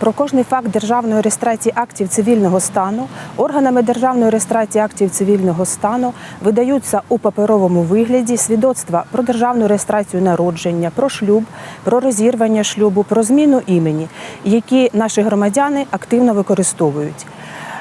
Про кожний факт державної реєстрації актів цивільного стану органами державної реєстрації актів цивільного стану видаються у паперовому вигляді свідоцтва про державну реєстрацію народження, про шлюб, про розірвання шлюбу, про зміну імені, які наші громадяни активно використовують.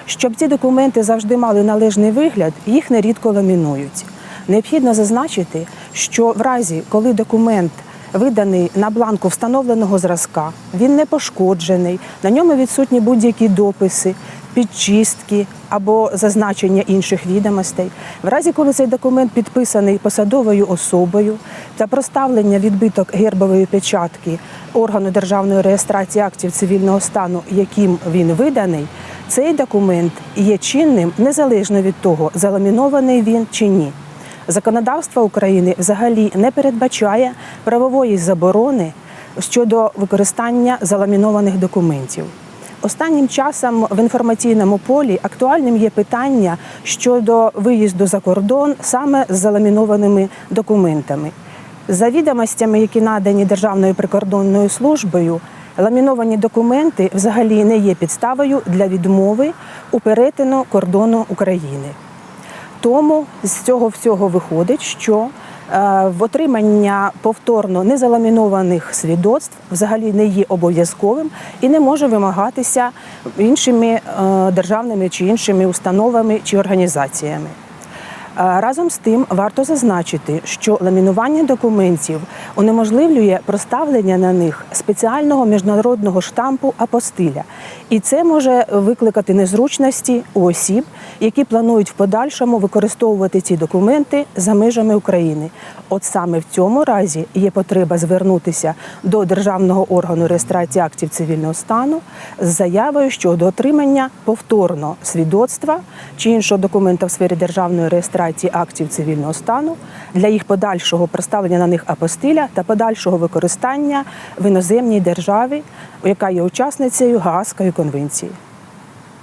Щоб ці документи завжди мали належний вигляд, їх нерідко ламінують. Необхідно зазначити, що в разі, коли документ виданий на бланку встановленого зразка, він не пошкоджений, на ньому відсутні будь-які дописи, підчистки або зазначення інших відомостей. В разі, коли цей документ підписаний посадовою особою та проставлення відбиток гербової печатки органу державної реєстрації актів цивільного стану, яким він виданий, цей документ є чинним незалежно від того, заламінований він чи ні. Законодавство України взагалі не передбачає правової заборони щодо використання заламінованих документів. Останнім часом в інформаційному полі актуальним є питання щодо виїзду за кордон саме з заламінованими документами. За відомостями, які надані Державною прикордонною службою, ламіновані документи взагалі не є підставою для відмови у перетину кордону України. Тому з цього всього виходить, що е, в отримання повторно незаламінованих свідоцтв взагалі не є обов'язковим і не може вимагатися іншими е, державними чи іншими установами чи організаціями. Е, Разом з тим варто зазначити, що ламінування документів унеможливлює проставлення на них спеціального міжнародного штампу апостиля, і це може викликати незручності у осіб, які планують в подальшому використовувати ці документи за межами України. От саме в цьому разі є потреба звернутися до державного органу реєстрації актів цивільного стану з заявою щодо отримання повторно свідоцтва чи іншого документа в сфері державної реєстрації актів цивільного стану для їх подальшого представлення на них апостиля та подальшого використання в іноземній державі, яка є учасницею Гаазької конвенції.